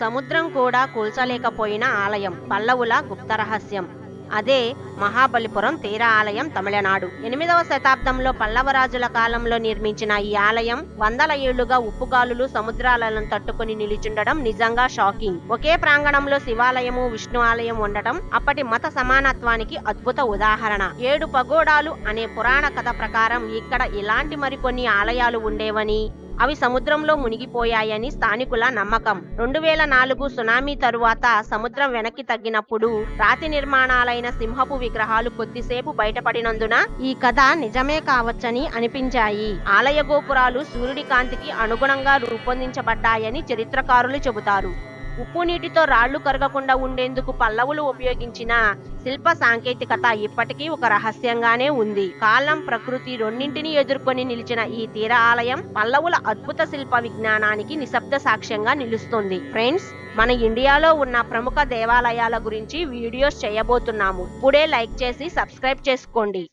సముద్రం కూడా కూల్చలేకపోయిన ఆలయం పల్లవుల గుప్త రహస్యం. అదే మహాబలిపురం తీర ఆలయం తమిళనాడు. ఎనిమిదవ శతాబ్దంలో పల్లవరాజుల కాలంలో నిర్మించిన ఈ ఆలయం వందల ఏళ్ళుగా ఉప్పుగాలులు సముద్రాలను తట్టుకుని నిలిచుండడం నిజంగా షాకింగ్. ఒకే ప్రాంగణంలో శివాలయము విష్ణు ఆలయం ఉండటం అప్పటి మత సమానత్వానికి అద్భుత ఉదాహరణ. ఏడు పగోడాలు అనే పురాణ కథ ప్రకారం ఇక్కడ ఇలాంటి మరికొన్ని ఆలయాలు ఉండేవని? అవి సముద్రంలో మునిగిపోయాయని స్థానికుల నమ్మకం. రెండు వేల నాలుగు సునామీ తరువాత సముద్రం వెనక్కి తగ్గినప్పుడు రాతి నిర్మాణాలైన సింహపు విగ్రహాలు కొద్దిసేపు బయటపడినందున ఈ కథ నిజమే కావచ్చని అనిపించాయి. ఆలయ గోపురాలు సూర్యుడి కాంతికి అనుగుణంగా రూపొందించబడ్డాయని చరిత్రకారులు చెబుతారు. ఉప్పు నీటితో రాళ్ళు కరగకుండా ఉండేందుకు పల్లవులు ఉపయోగించిన శిల్ప సాంకేతికత ఇప్పటికీ ఒక రహస్యంగానే ఉంది. కాలం ప్రకృతి రెండింటిని ఎదుర్కొని నిలిచిన ఈ తీర ఆలయం పల్లవుల అద్భుత శిల్ప విజ్ఞానానికి నిశ్శబ్ద సాక్ష్యంగా నిలుస్తుంది. ఫ్రెండ్స్ మన ఇండియాలో ఉన్న ప్రముఖ దేవాలయాల గురించి వీడియోస్ చేయబోతున్నాము. ఇప్పుడే లైక్ చేసి సబ్స్క్రైబ్ చేసుకోండి.